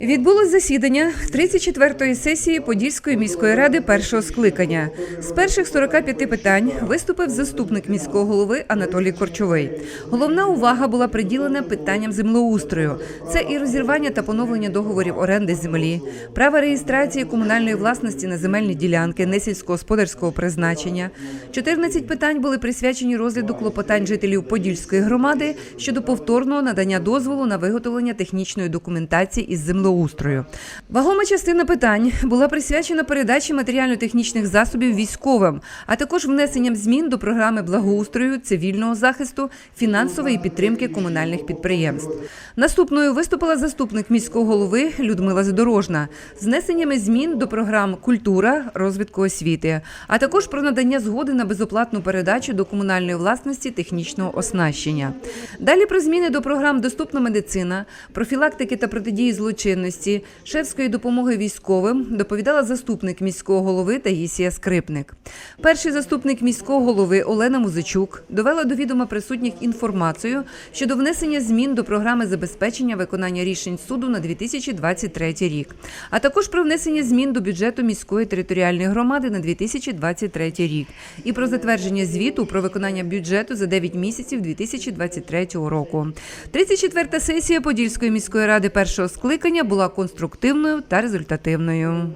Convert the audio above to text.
Відбулось засідання 34-ї сесії Подільської міської ради першого скликання. З перших 45 питань виступив заступник міського голови Анатолій Корчовий. Головна увага була приділена питанням землеустрою. Це і розірвання та поновлення договорів оренди землі, право реєстрації комунальної власності на земельні ділянки несільськогосподарського призначення. 14 питань були присвячені розгляду клопотань жителів Подільської громади щодо повторного надання дозволу на виготовлення технічної документації із землеустрою. Вагома частина питань була присвячена передачі матеріально-технічних засобів військовим, а також внесенням змін до програми благоустрою, цивільного захисту, фінансової підтримки комунальних підприємств. Наступною виступила заступник міського голови Людмила Задорожна з внесеннями змін до програм культура, розвитку освіти, а також про надання згоди на безоплатну передачу до комунальної власності технічного оснащення. Далі про зміни до програм Доступна медицина, профілактики та протидії злочинності, шефської допомоги військовим доповідала заступник міського голови Таїсія Скрипник. Перший заступник міського голови Олена Музичук довела до відома присутніх інформацію щодо внесення змін до програми забезпечення виконання рішень суду на 2023 рік, а також про внесення змін до бюджету міської територіальної громади на 2023 рік і про затвердження звіту про виконання бюджету за 9 місяців 2023 року. 34-та сесія Подільської міської ради першого скликання була конструктивною та результативною.